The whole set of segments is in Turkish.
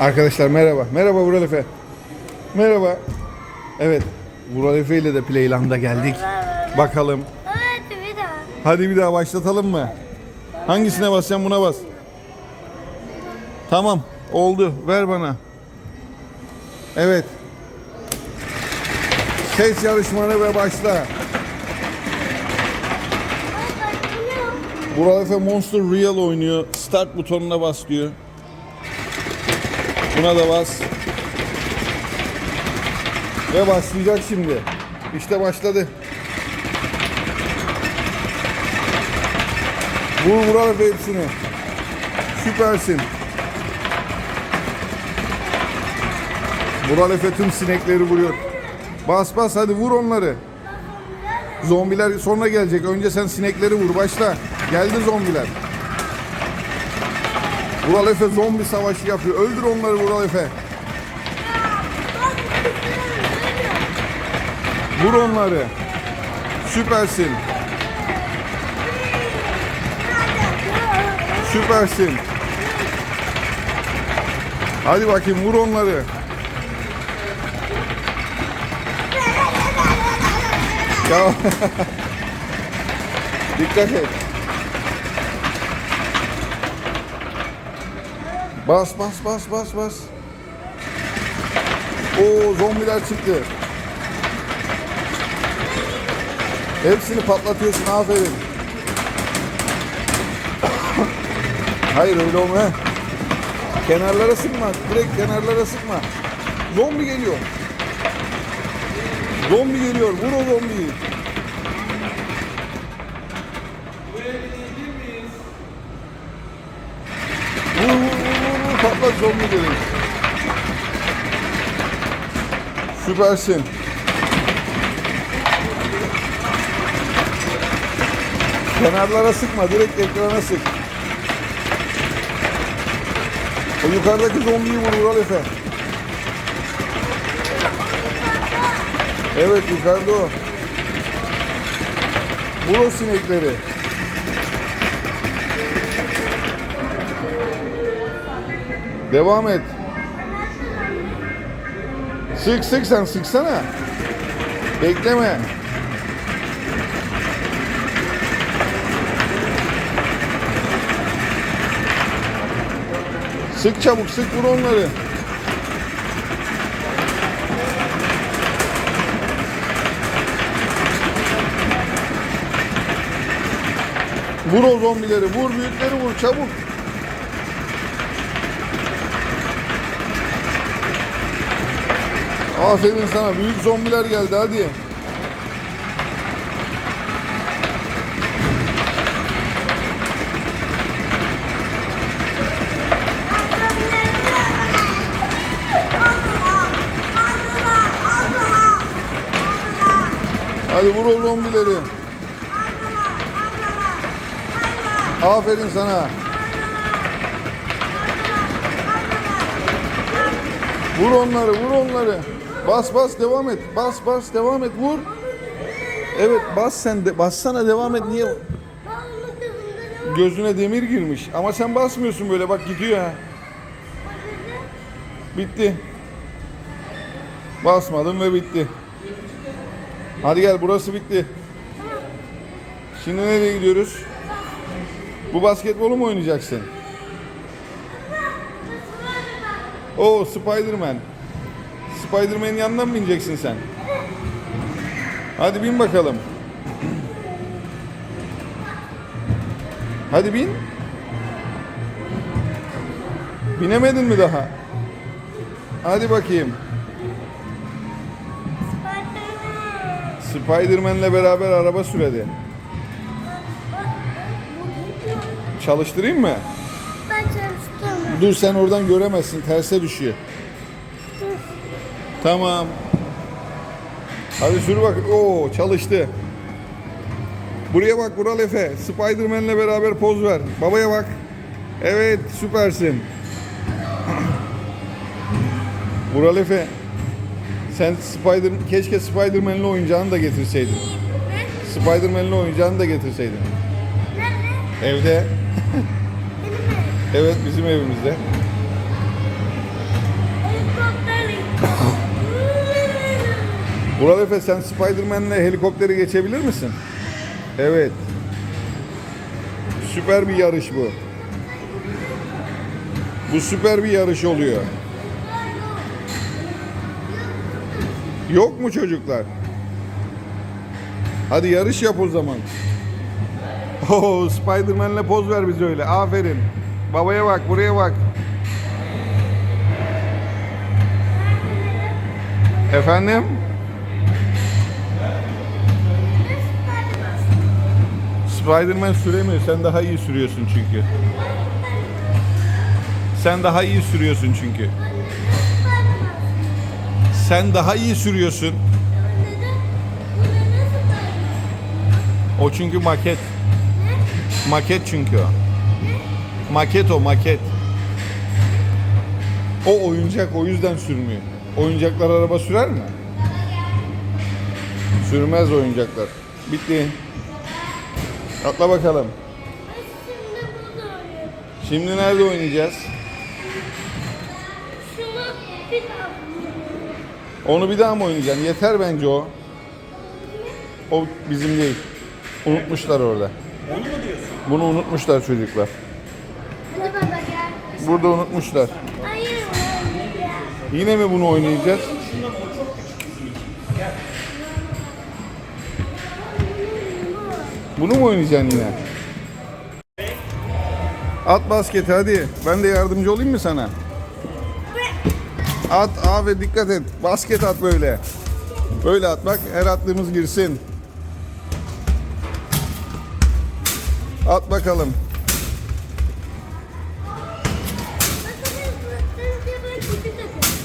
Arkadaşlar merhaba. Merhaba Vural Efe. Merhaba. Evet. Vural Efe ile de Playland'a geldik. Bakalım. Evet bir daha. Hadi bir daha başlatalım mı? Hangisine basacağım buna bas. Tamam. Oldu. Ver bana. Evet. Ses yarışmanı ve başla. Vural Efe Monster Real oynuyor. Start butonuna bas diyor. Buna da bas. Ve başlayacak şimdi. İşte başladı. Vur Vural Efe hepsini. Süpersin. Vural Efe tüm sinekleri vuruyor. Bas bas hadi vur onları. Zombiler sonra gelecek. Önce sen sinekleri vur. Başla. Geldi zombiler. Vural Efe zombi savaşı yapıyor. Öldür onları Vural Efe. Vur onları. Süpersin. Süpersin. Hadi bakayım vur onları. Ya. Dikkat et. Bas bas bas bas bas. Oo zombiler çıktı. Hepsini patlatıyorsun aferin. Hayır öyle olma. Kenarlara sıkma. Direkt kenarlara sıkma. Zombi geliyor. Zombi geliyor. Vur o zombiyi. Vur vur vur zombi geliyor. Süpersin. Kenarlara sıkma. Direkt ekrana sık. O yukarıdaki zombiyi vur Vural Efe. Evet yukarıda o. Vur o sinekleri. Devam et. Sık sık sen sıksana. Bekleme. Sık çabuk sık vur onları. Vur o zombileri, vur büyükleri vur çabuk. Aferin sana, büyük zombiler geldi hadi. Hadi vur o zombileri. Aferin sana. Vur onları, vur onları. Bas bas devam et. Bas bas devam et. Vur. Evet bas sen de. Bassana devam et. Niye? Gözüne demir girmiş. Ama sen basmıyorsun böyle. Bak gidiyor ha. Bitti. Basmadım ve bitti. Hadi gel burası bitti. Şimdi nereye gidiyoruz? Bu basketbolu mu oynayacaksın? Oo Spiderman. Spiderman'in yanından mı bineceksin sen? Hadi bin bakalım. Hadi bin. Binemedin mi daha? Hadi bakayım. Spiderman. Spiderman'le beraber araba süredi. Çalıştırayım mı? Ben çalıştım. Dur sen oradan göremezsin. Terse düşüyor. Tamam. Hadi sür bak. Oo çalıştı. Buraya bak Vural Efe. Spiderman'le beraber poz ver. Babaya bak. Evet süpersin. Vural Efe. Sen Spider keşke Spiderman'le oyuncağını da getirseydin. Spiderman'le oyuncağını da getirseydin. Nerede? Evde. Evet bizim evimizde. Vural Efe sen Spiderman'le helikopteri geçebilir misin? Evet. Süper bir yarış bu. Bu süper bir yarış oluyor. Yok mu çocuklar? Hadi yarış yap o zaman. Oo, Spiderman'le poz ver bize öyle. Aferin. Babaya bak, buraya bak. Efendim? Spiderman süremiyor. Sen daha iyi sürüyorsun çünkü. Sen daha iyi sürüyorsun çünkü. Sen daha iyi sürüyorsun. O çünkü maket. Maket çünkü o. Maket o maket. O oyuncak o yüzden sürmüyor. Oyuncaklar araba sürer mi? Sürmez oyuncaklar. Bitti. Atla bakalım. Şimdi burada oynuyorum. Şimdi nerede oynayacağız? Şunu bir daha Onu bir daha mı oynayacaksın? Yeter bence o. O bizim değil. Unutmuşlar orada. Onu mu diyorsun? Bunu unutmuşlar çocuklar. Hadi baba gel. Burada unutmuşlar. Hayır. hayır. Yine mi bunu oynayacağız? Şundan Bunu mu oynayacaksın yine? At basketi hadi. Ben de yardımcı olayım mı sana? At abi dikkat et. Basket at böyle. Böyle at bak her attığımız girsin. At bakalım.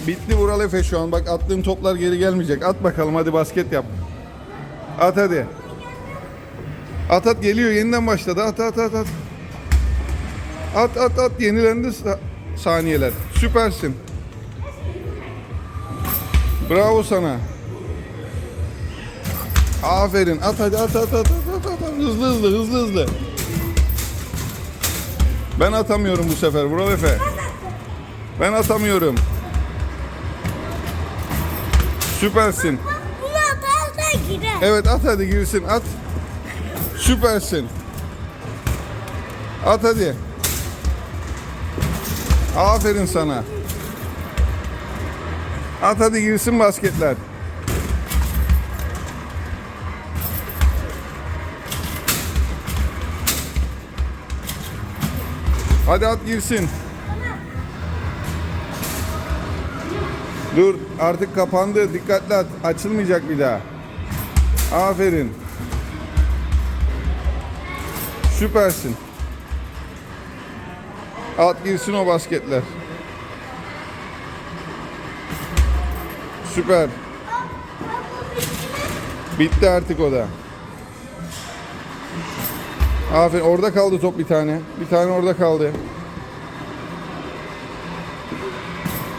Bitti Vural Efe şu an. Bak attığım toplar geri gelmeyecek. At bakalım hadi basket yap. At hadi. At at geliyor yeniden başladı. At at at at. At at at yenilendi sa- saniyeler. Süpersin. Bravo sana. Aferin. At hadi at at at at at, at. Hızlı hızlı hızlı hızlı. Ben atamıyorum bu sefer Vural Efe. Ben atamıyorum. Süpersin. Bunu atarsan girer. Evet at hadi girsin at. Süpersin. At hadi. Aferin sana. At hadi girsin basketler. Hadi at girsin. Dur artık kapandı. Dikkatli at. Açılmayacak bir daha. Aferin. Süpersin. At girsin o basketler. Süper. Bitti artık o da. Aferin. Orada kaldı top bir tane. Bir tane orada kaldı.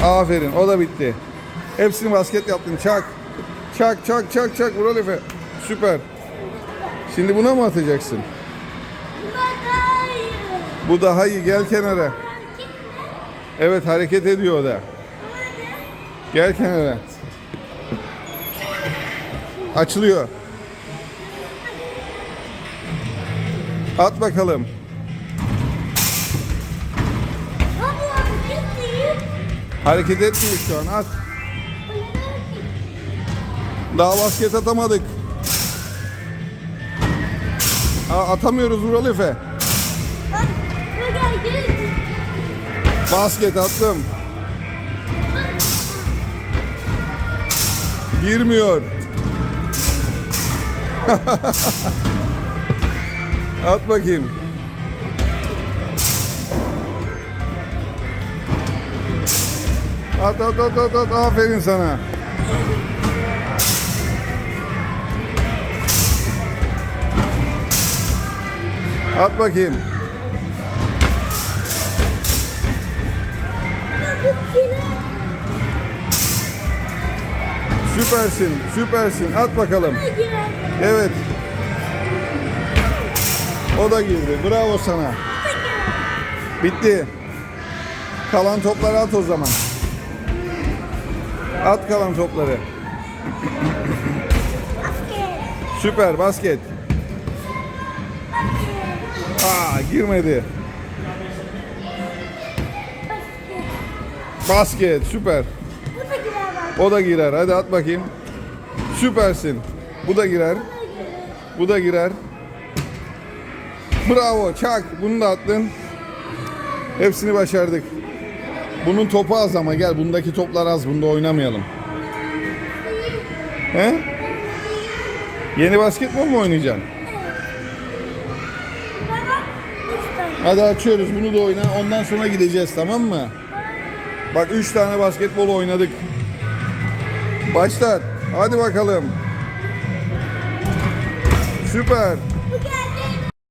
Aferin. O da bitti. Hepsini basket yaptın. Çak. Çak çak çak çak. Efe. Süper. Şimdi buna mı atacaksın? Bu daha iyi. Gel kenara. Evet hareket ediyor o da. Gel kenara. Açılıyor. At bakalım. Hareket etmiyor şu an. At. Daha basket atamadık. Aa, atamıyoruz Vural Efe. Basket attım. Girmiyor. At bakayım. At at at at at aferin sana. At bakayım. Süpersin, süpersin. At bakalım. Evet. O da girdi. Bravo sana. Bitti. Kalan topları at o zaman. At kalan topları. Süper basket. Aa girmedi. Basket süper. Bu da girer bak. O da girer. Hadi at bakayım. Süpersin. Bu da girer. Bu da girer. Bravo çak. Bunu da attın. Hepsini başardık. Bunun topu az ama gel bundaki toplar az. Bunda oynamayalım. He? Yeni basketbol mu oynayacaksın? Hadi açıyoruz bunu da oyna. Ondan sonra gideceğiz tamam mı? Bak 3 tane basketbol oynadık. Başlat. Hadi bakalım. Süper.